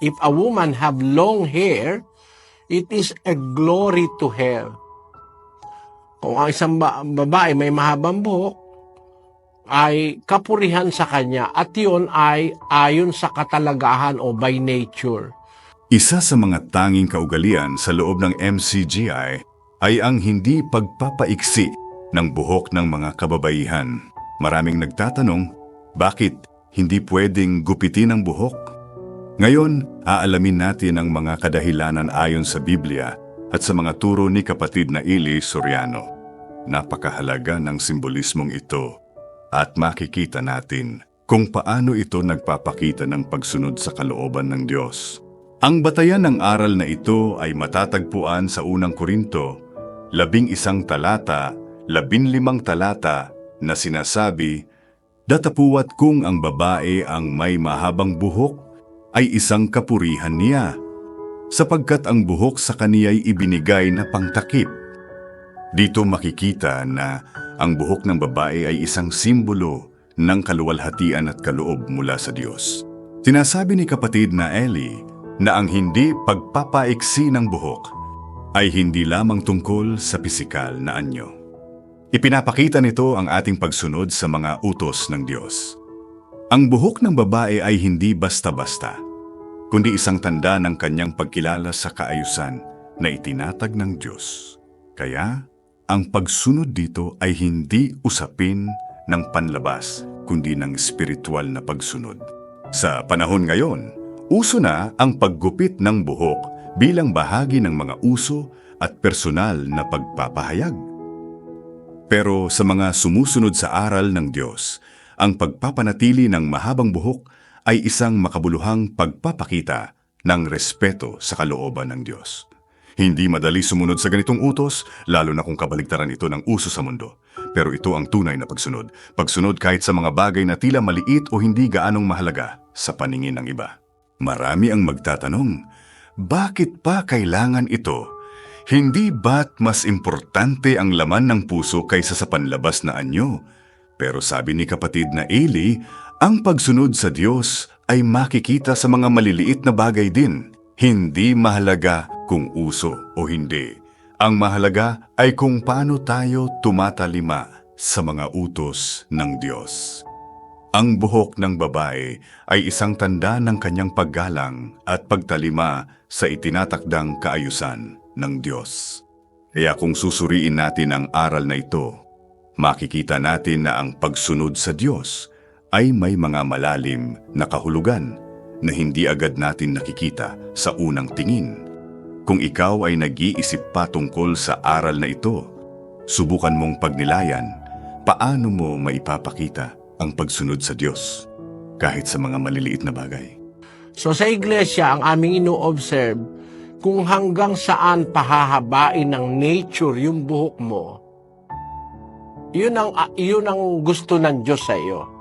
if a woman have long hair, it is a glory to her. Kung ang isang ba- babae may mahabang buhok, ay kapurihan sa kanya at yun ay ayon sa katalagahan o by nature. Isa sa mga tanging kaugalian sa loob ng MCGI ay ang hindi pagpapaiksi ng buhok ng mga kababaihan. Maraming nagtatanong, bakit hindi pwedeng gupitin ang buhok? Ngayon, aalamin natin ang mga kadahilanan ayon sa Biblia at sa mga turo ni kapatid na Ili Soriano. Napakahalaga ng simbolismong ito at makikita natin kung paano ito nagpapakita ng pagsunod sa kalooban ng Diyos. Ang batayan ng aral na ito ay matatagpuan sa unang Korinto, labing isang talata, labinlimang talata na sinasabi, Datapuwat kung ang babae ang may mahabang buhok, ay isang kapurihan niya, sapagkat ang buhok sa kaniya'y ibinigay na pangtakip. Dito makikita na ang buhok ng babae ay isang simbolo ng kaluwalhatian at kaloob mula sa Diyos. Sinasabi ni kapatid na Eli na ang hindi pagpapaiksi ng buhok ay hindi lamang tungkol sa pisikal na anyo. Ipinapakita nito ang ating pagsunod sa mga utos ng Diyos. Ang buhok ng babae ay hindi basta-basta, kundi isang tanda ng kanyang pagkilala sa kaayusan na itinatag ng Diyos. Kaya, ang pagsunod dito ay hindi usapin ng panlabas, kundi ng spiritual na pagsunod. Sa panahon ngayon, uso na ang paggupit ng buhok bilang bahagi ng mga uso at personal na pagpapahayag. Pero sa mga sumusunod sa aral ng Diyos, ang pagpapanatili ng mahabang buhok ay isang makabuluhang pagpapakita ng respeto sa kalooban ng Diyos. Hindi madali sumunod sa ganitong utos, lalo na kung kabaligtaran ito ng uso sa mundo. Pero ito ang tunay na pagsunod. Pagsunod kahit sa mga bagay na tila maliit o hindi gaanong mahalaga sa paningin ng iba. Marami ang magtatanong, bakit pa kailangan ito? Hindi ba't mas importante ang laman ng puso kaysa sa panlabas na anyo? Pero sabi ni kapatid na Eli, ang pagsunod sa Diyos ay makikita sa mga maliliit na bagay din. Hindi mahalaga kung uso o hindi. Ang mahalaga ay kung paano tayo tumatalima sa mga utos ng Diyos. Ang buhok ng babae ay isang tanda ng kanyang paggalang at pagtalima sa itinatakdang kaayusan ng Diyos. Kaya kung susuriin natin ang aral na ito, makikita natin na ang pagsunod sa Diyos ay may mga malalim na kahulugan na hindi agad natin nakikita sa unang tingin. Kung ikaw ay nag-iisip pa tungkol sa aral na ito, subukan mong pagnilayan paano mo maipapakita ang pagsunod sa Diyos kahit sa mga maliliit na bagay. So sa iglesia, ang aming ino-observe, kung hanggang saan pahahabain ng nature yung buhok mo, yun ang, ah, yun ang gusto ng Diyos sa iyo.